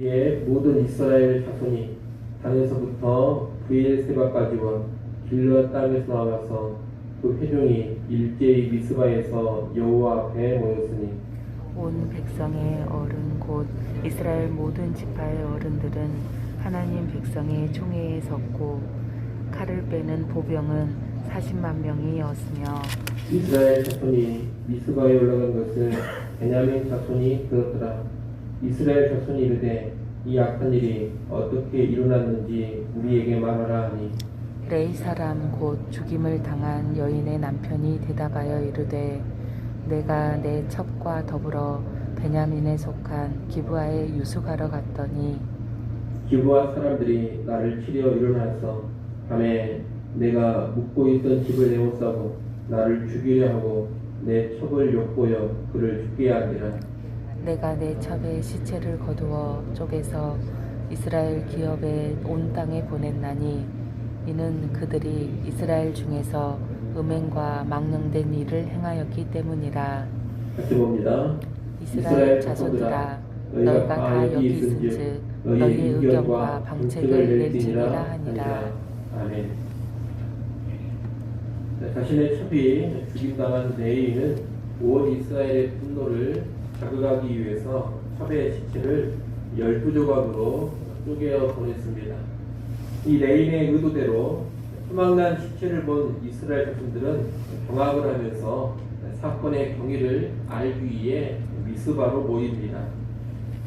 이에 모든 이스라엘 자손이 단에서부터 브엘세바까지와 길르앗 땅에서 나와서 그 회중이 일제히 미스바에서 여호와 앞에 모였으니 온 백성의 어른 곧 이스라엘 모든 지파의 어른들은 하나님 백성의 총회에 섰고 칼을 빼는 보병은 40만 명이었으며 이스라엘 자손이 미스바에 올라간 것을 베냐민 자손이 들었더라 이스라엘 자손이 이르되 이 악한 일이 어떻게 일어났는지 우리에게 말하라 하니. 레이 사람 곧 죽임을 당한 여인의 남편이 대답하여 이르되 내가 내 첩과 더불어 베냐민에 속한 기브아에 유숙하러 갔더니 기부한 사람들이 나를 치려 일어나서 밤에 내가 묵고 있던 집을 내모싸고 나를 죽이려 하고 내 첩을 욕보여 그를 죽게 하니라 내가 내 첩의 시체를 거두어 쪼개서 이스라엘 기업에 온 땅에 보냈나니 이는 그들이 이스라엘 중에서 음행과 망령된 일을 행하였기 때문이라 같이 봅니다. 이스라엘 자손들아 너희가 다 여기 있은즉 너희의 의견과 방책을 낼지니라 하니라 아멘. 네, 자신의 첩이 죽임당한 레이는 온 이스라엘의 분노를 자극하기 위해서 첩의 시체를 열두 조각으로 쪼개어 보냈습니다. 이 레인의 의도대로 소망난 시체를 본 이스라엘 자손들은 경악을 하면서 사건의 경위를 알기 위해 미스바로 모입니다.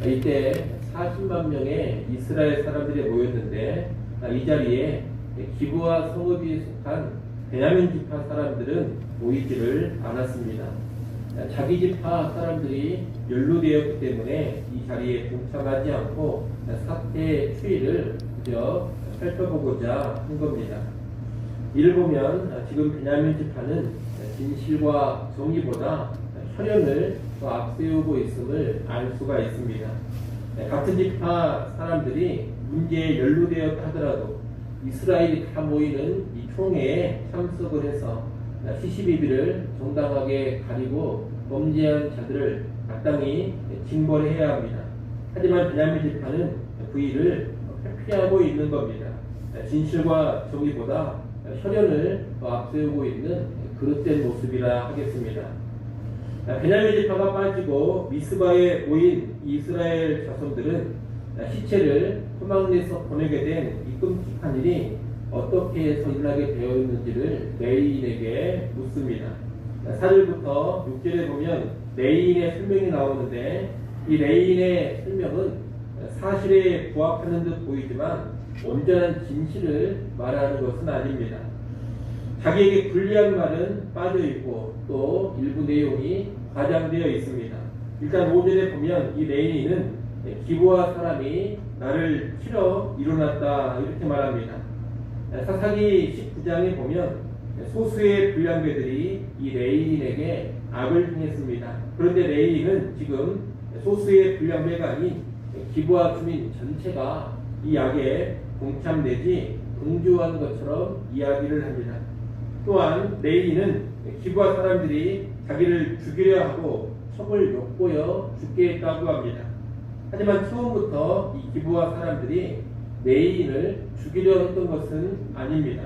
이때 40만 명의 이스라엘 사람들이 모였는데 이 자리에 기부와 성읍이 속한 베냐민 지파 사람들은 모이지를 않았습니다. 자기 지파 사람들이 연루되었기 때문에 이 자리에 동참하지 않고 사태의 추이를 그저 살펴보고자 한 겁니다. 이를 보면 지금 베냐민 지파는 진실과 정의보다 혈연을 더 앞세우고 있음을 알 수가 있습니다. 같은 지파 사람들이 문제에 연루되었다 하더라도 이스라엘이 다 모이는 이 총회에 참석을 해서 시시비비를 정당하게 가리고 범죄한 자들을 마땅히 징벌해야 합니다. 하지만 베냐민 그 일을 회피하고 있는 겁니다. 진실과 정의보다 혈연을 더 앞세우고 있는 그릇된 모습이라 하겠습니다. 베냐민 지파가 빠지고 미스바에 모인 이스라엘 자손들은 시체를 토막내서 보내게 된 이 끔찍한 일이 어떻게 일어나게 되어 있는지를 레인에게 묻습니다. 4절부터 6절에 보면 레인의 설명이 나오는데 이 레인의 설명은 사실에 부합하는 듯 보이지만 온전한 진실을 말하는 것은 아닙니다. 자기에게 불리한 말은 빠져 있고 또 일부 내용이 과장되어 있습니다. 일단 5절에 보면 이 레인이는 기부와 사람이 나를 치러 일어났다 이렇게 말합니다. 사사기 19장에 보면 소수의 불량배들이 이 레인에게 악을 행했습니다. 그런데 레인은 지금 소수의 불량배가 아닌 기부와 주민 전체가 이 악에 동참되지 동조한 것처럼 이야기를 합니다. 또한 레이는 기부한 사람들이 자기를 죽이려 하고 첩을 욕보여 죽게 했다고 합니다. 하지만 처음부터 이 기부한 사람들이 레인을 죽이려 했던 것은 아닙니다.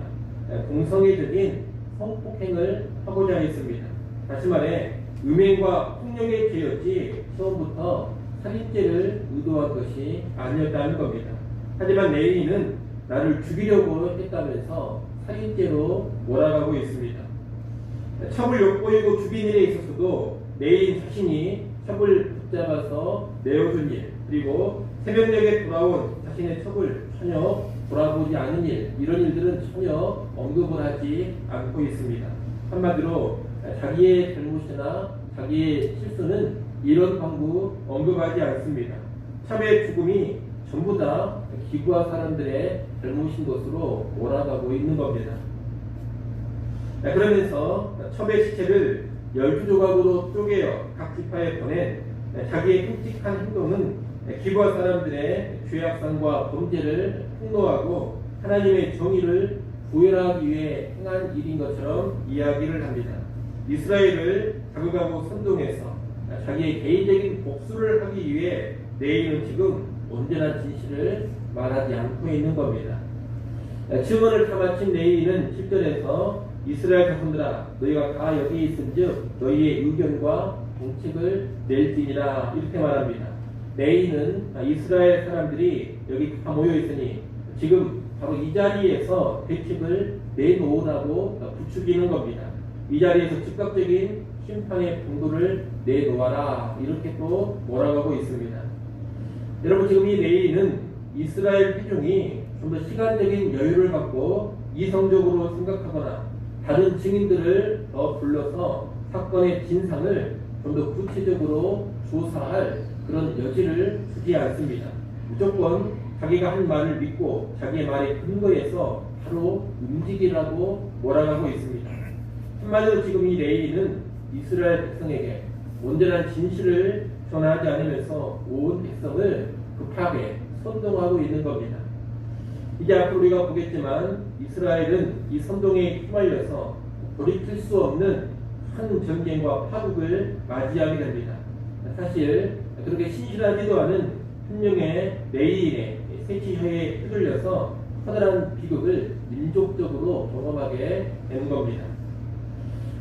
공성애적인 성폭행을 하고자 했습니다. 다시 말해 음행과 폭력의 죄였지 처음부터 살인죄를 의도한 것이 아니었다는 겁니다. 하지만 레인은 나를 죽이려고 했다면서 살인죄로 몰아가고 있습니다. 첩을 욕보이고 죽인 일에 있어서도 레인 자신이 첩을 붙잡아서 내어준 일 그리고 새벽녘에 돌아온 자신의 첩을 전혀 돌아보지 않은 일 이런 일들은 전혀 언급을 하지 않고 있습니다. 한마디로 자기의 잘못이나 자기의 실수는 이런 방구 언급하지 않습니다. 첩의 죽음이 전부 다 기부한 사람들의 잘못인 것으로 몰아가고 있는 겁니다. 자, 그러면서 첩의 시체를 열두 조각으로 쪼개어 각 지파에 보낸 자기의 끔찍한 행동은 기부한 사람들의 죄악상과 범죄를 폭로하고 하나님의 정의를 구현하기 위해 행한 일인 것처럼 이야기를 합니다. 이스라엘을 자극하고 선동해서 자기의 개인적인 복수를 하기 위해 레이는 지금 온전한 진실을 말하지 않고 있는 겁니다. 증언을 다 마친 레이는 10절에서 이스라엘 자손들아 너희가 다 여기 있은즉 너희의 의견과 정책을 낼지니라 이렇게 말합니다. 레이는 이스라엘 사람들이 여기 다 모여 있으니 지금 바로 이 자리에서 대책을 내놓으라고 부추기는 겁니다. 이 자리에서 즉각적인 심판의 공도를 내놓아라 이렇게 또 몰아가고 있습니다. 여러분 지금 이 레이는 이스라엘 회중이 좀 더 시간적인 여유를 갖고 이성적으로 생각하거나 다른 증인들을 더 불러서 사건의 진상을 좀 더 구체적으로 조사할 그런 여지를 주지 않습니다. 무조건 자기가 한 말을 믿고 자기의 말에 근거해서 바로 움직이라고 몰아가고 있습니다. 한마디로 지금 이 레이는 이스라엘 백성에게 온전한 진실을 전하지 않으면서 온 백성을 급하게 선동하고 있는 겁니다. 이제 앞으로 우리가 보겠지만 이스라엘은 이 선동에 휘말려서 돌이킬 수 없는 큰 전쟁과 파국을 맞이하게 됩니다. 사실 그렇게 신실하지도 않은 한 명의 레이인의 세치혀에 휘둘려서 커다란 비극을 민족적으로 경험하게 되는 겁니다.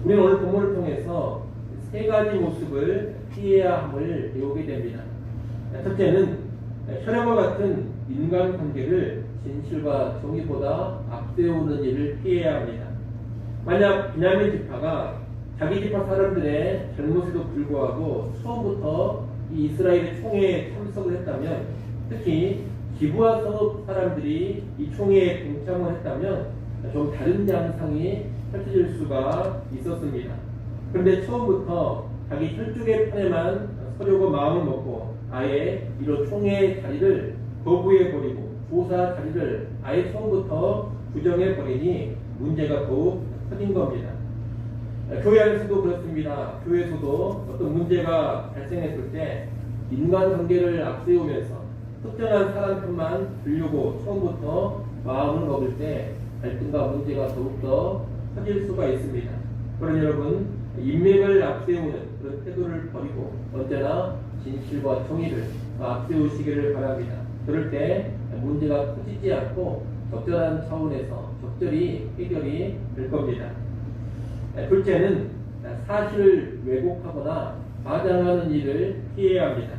우리는 오늘 본문을 통해서 세 가지 모습을 피해야 함을 배우게 됩니다. 첫째는 혈연과 같은 인간 관계를 진실과 정의보다 앞세우는 일을 피해야 합니다. 만약 비냐민 지파가 자기 지파 사람들의 잘못에도 불구하고 처음부터 이 이스라엘의 총회에 참석을 했다면 특히 기부와 성읍 사람들이 이 총회에 동참을 했다면 좀 다른 양상이 펼쳐질 수가 있었습니다. 그런데 처음부터 자기 혈족의 편에만 서려고 마음을 먹고 아예 이런 총회 자리를 거부해 버리고 조사 자리를 아예 처음부터 부정해 버리니 문제가 더욱 커진 겁니다. 교회 안에서도 그렇습니다. 교회에서도 어떤 문제가 발생했을 때 인간관계를 앞세우면서 특정한 사람 편만 들려고 처음부터 마음을 먹을 때 갈등과 문제가 더욱더 커질 수가 있습니다. 그러니 여러분 인맥을 앞세우는 그런 태도를 버리고 언제나 진실과 정의를 앞세우시기를 바랍니다. 그럴 때 문제가 커지지 않고 적절한 차원에서 적절히 해결이 될 겁니다. 둘째는 사실을 왜곡하거나 과장하는 일을 피해야 합니다.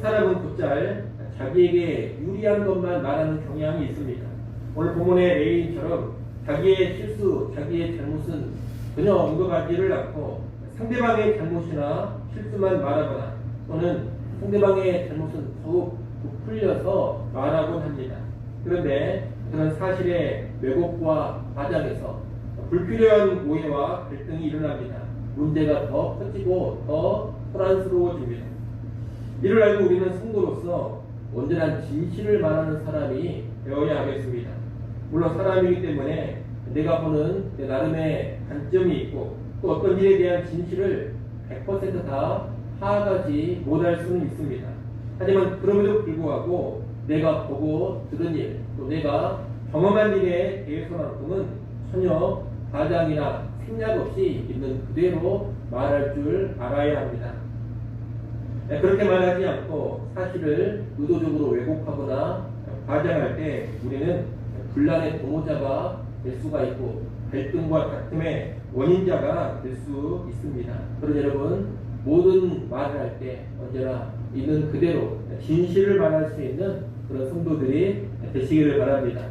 사람은 곧잘 자기에게 유리한 것만 말하는 경향이 있습니다. 오늘 본문의 레인처럼 자기의 실수, 자기의 잘못은 전혀 언급하지를 않고 상대방의 잘못이나 실수만 말하거나 또는 상대방의 잘못은 더욱 부풀려서 말하곤 합니다. 그런데 그런 사실의 왜곡과 과장에서 불필요한 오해와 갈등이 일어납니다. 문제가 더 커지고 더 혼란스러워집니다. 이를 알고 우리는 성도로서 온전한 진실을 말하는 사람이 되어야 하겠습니다. 물론 사람이기 때문에 내가 보는 내 나름의 관점이 있고 또 어떤 일에 대한 진실을 100%다 파악하지 못할 수는 있습니다. 하지만 그럼에도 불구하고 내가 보고 들은 일, 또 내가 경험한 일에 대해서만큼은 전혀 과장이나 생략 없이 있는 그대로 말할 줄 알아야 합니다. 네, 그렇게 말하지 않고 사실을 의도적으로 왜곡하거나 과장할 때 우리는 분란의 동호자가 될 수가 있고 갈등과 다툼의 원인자가 될 수 있습니다. 그러니 여러분 모든 말을 할 때 언제나 있는 그대로 진실을 말할 수 있는 그런 성도들이 되시기를 바랍니다.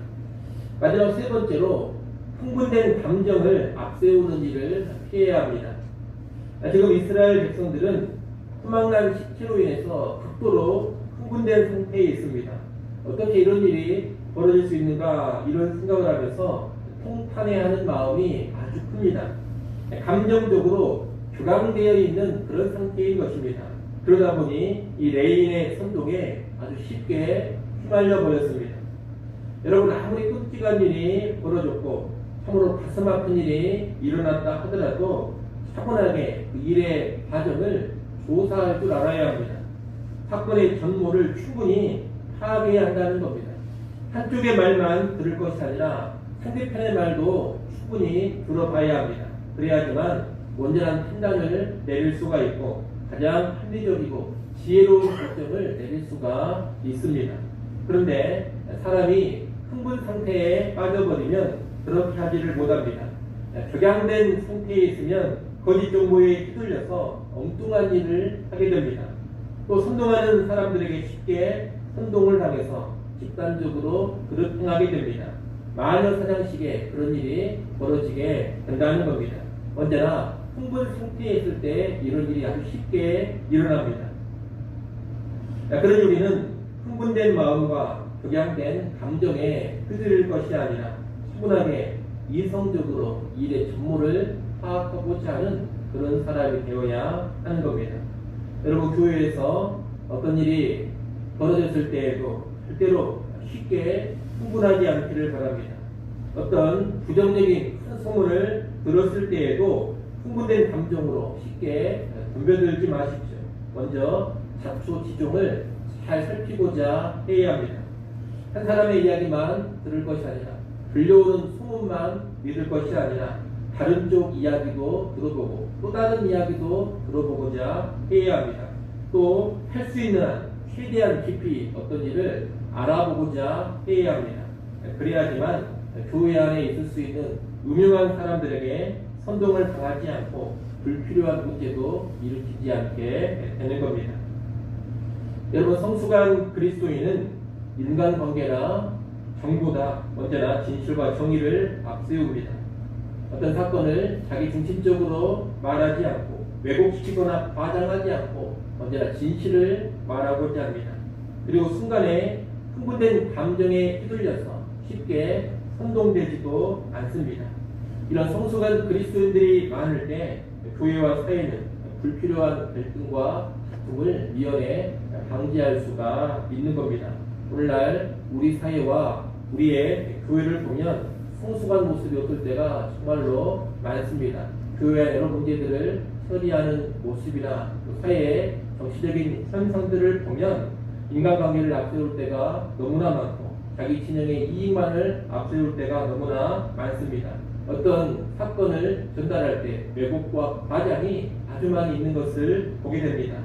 마지막 세 번째로 흥분된 감정을 앞세우는 일을 피해야 합니다. 지금 이스라엘 백성들은 후망난 시체로 인해서 극도로 흥분된 상태에 있습니다. 어떻게 이런 일이 벌어질 수 있는가 이런 생각을 하면서 통탄해하는 마음이 아주 큽니다. 감정적으로 교감되어 있는 그런 상태인 것입니다. 그러다 보니 이 레인의 선동에 아주 쉽게 휘말려 버렸습니다. 여러분 아무리 끔찍한 일이 벌어졌고 참으로 가슴 아픈 일이 일어났다 하더라도 차분하게 그 일의 과정을 조사할 줄 알아야 합니다. 사건의 전모를 충분히 파악해야 한다는 겁니다. 한쪽의 말만 들을 것이 아니라 상대편의 말도 충분히 들어봐야 합니다. 그래야지만 온전한 판단을 내릴 수가 있고 가장 합리적이고 지혜로운 결정을 내릴 수가 있습니다. 그런데 사람이 흥분 상태에 빠져버리면 그렇게 하지를 못합니다. 격양된 상태에 있으면 거짓 정보에 휘둘려서 엉뚱한 일을 하게 됩니다. 또 선동하는 사람들에게 쉽게 선동을 당해서 집단적으로 그릇 행하게 됩니다. 마녀 사장식에 그런 일이 벌어지게 된다는 겁니다. 언제나 흥분 상태에 있을 때 이런 일이 아주 쉽게 일어납니다. 자, 그러니 우리는 흥분된 마음과 격양된 감정에 휘둘릴 것이 아니라 차분하게 이성적으로 일의 전모를 파악하고자 하는 그런 사람이 되어야 하는 겁니다. 여러분 교회에서 어떤 일이 벌어졌을 때에도 절대로 쉽게 흥분하지 않기를 바랍니다. 어떤 부정적인 큰 소문을 들었을 때에도 흥분된 감정으로 쉽게 덤벼들지 마십시오. 먼저 자초지종을 잘 살피고자 해야 합니다. 한 사람의 이야기만 들을 것이 아니라 들려오는 소문만 믿을 것이 아니라 다른 쪽 이야기도 들어보고 또 다른 이야기도 들어보고자 해야 합니다. 또 할 수 있는 한 최대한 깊이 어떤 일을 알아보고자 해야 합니다. 그래야지만 교회 안에 있을 수 있는 유명한 사람들에게 선동을 당하지 않고 불필요한 문제도 일으키지 않게 되는 겁니다. 여러분 성숙한 그리스도인은 인간관계나 정보다 언제나 진실과 정의를 앞세웁니다. 어떤 사건을 자기 중심적으로 말하지 않고 왜곡시키거나 과장하지 않고 언제나 진실을 말하고자 합니다. 그리고 순간에 흥분된 감정에 휘둘려서 쉽게 선동되지도 않습니다. 이런 성숙한 그리스도인들이 많을 때 교회와 사회는 불필요한 갈등과 다툼을 미연에 방지할 수가 있는 겁니다. 오늘날 우리 사회와 우리의 교회를 보면 성숙한 모습이 없을 때가 정말로 많습니다. 교회 여러 문제들을 처리하는 모습이나 또 사회의 정치적인 현상들을 보면 인간관계를 앞세울 때가 너무나 많고 자기 진영의 이익만을 앞세울 때가 너무나 많습니다. 어떤 사건을 전달할 때 왜곡과 과장이 아주 많이 있는 것을 보게 됩니다.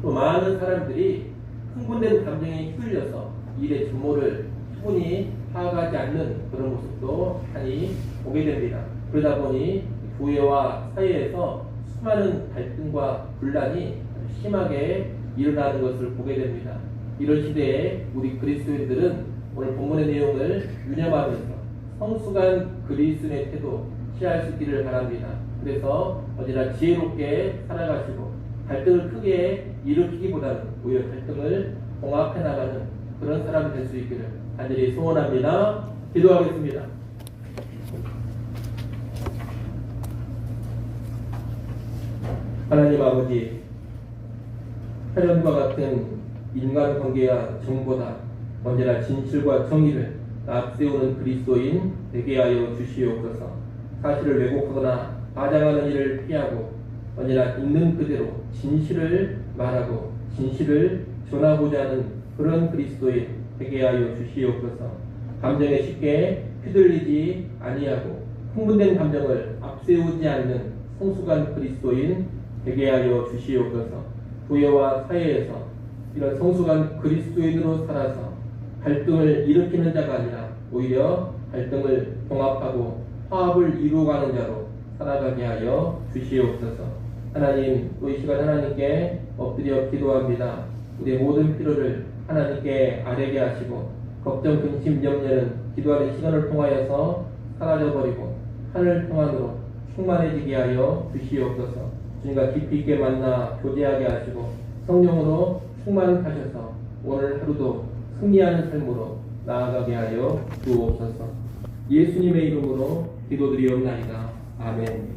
또 많은 사람들이 흥분된 감정에 휘둘려서 일의 전모를 충분히 파악하지 않는 그런 모습도 많이 보게 됩니다. 그러다 보니 교회와 사회에서 수많은 갈등과 분란이 심하게 일어나는 것을 보게 됩니다. 이런 시대에 우리 그리스도인들은 오늘 본문의 내용을 유념하면서 성숙한 그리스도인의 태도 취할 수 있기를 바랍니다. 그래서 언제나 지혜롭게 살아가시고 갈등을 크게 일으키기보다는 오히려 갈등을 봉합해 나가는 그런 사람이 될 수 있기를 간절히 소원합니다. 기도하겠습니다. 하나님 아버지, 혈연과 같은 인간관계와 정보다 언제나 진실과 정의를 앞세우는 그리스도인 되게 하여 주시옵소서. 사실을 왜곡하거나 과장하는 일을 피하고 언제나 있는 그대로 진실을 말하고 진실을 전하고자 하는 그런 그리스도인 되게 하여 주시옵소서. 감정에 쉽게 휘둘리지 아니하고 흥분된 감정을 앞세우지 않는 성숙한 그리스도인 되게 하여 주시옵소서. 교회와 사회에서 이런 성숙한 그리스도인으로 살아서 갈등을 일으키는 자가 아니라 오히려 갈등을 봉합하고 화합을 이루어가는 자로 살아가게 하여 주시옵소서. 하나님, 또이 시간 하나님께 엎드려 기도합니다. 우리의 모든 필요를 하나님께 아뢰게 하시고 걱정, 근심, 염려는 기도하는 시간을 통하여서 사라져버리고 하늘 평안으로 충만해지게 하여 주시옵소서. 주님과 깊이 있게 만나 교제하게 하시고 성령으로 충만하셔서 오늘 하루도 승리하는 삶으로 나아가게 하여 주옵소서. 예수님의 이름으로 기도드리옵나이다. 아멘.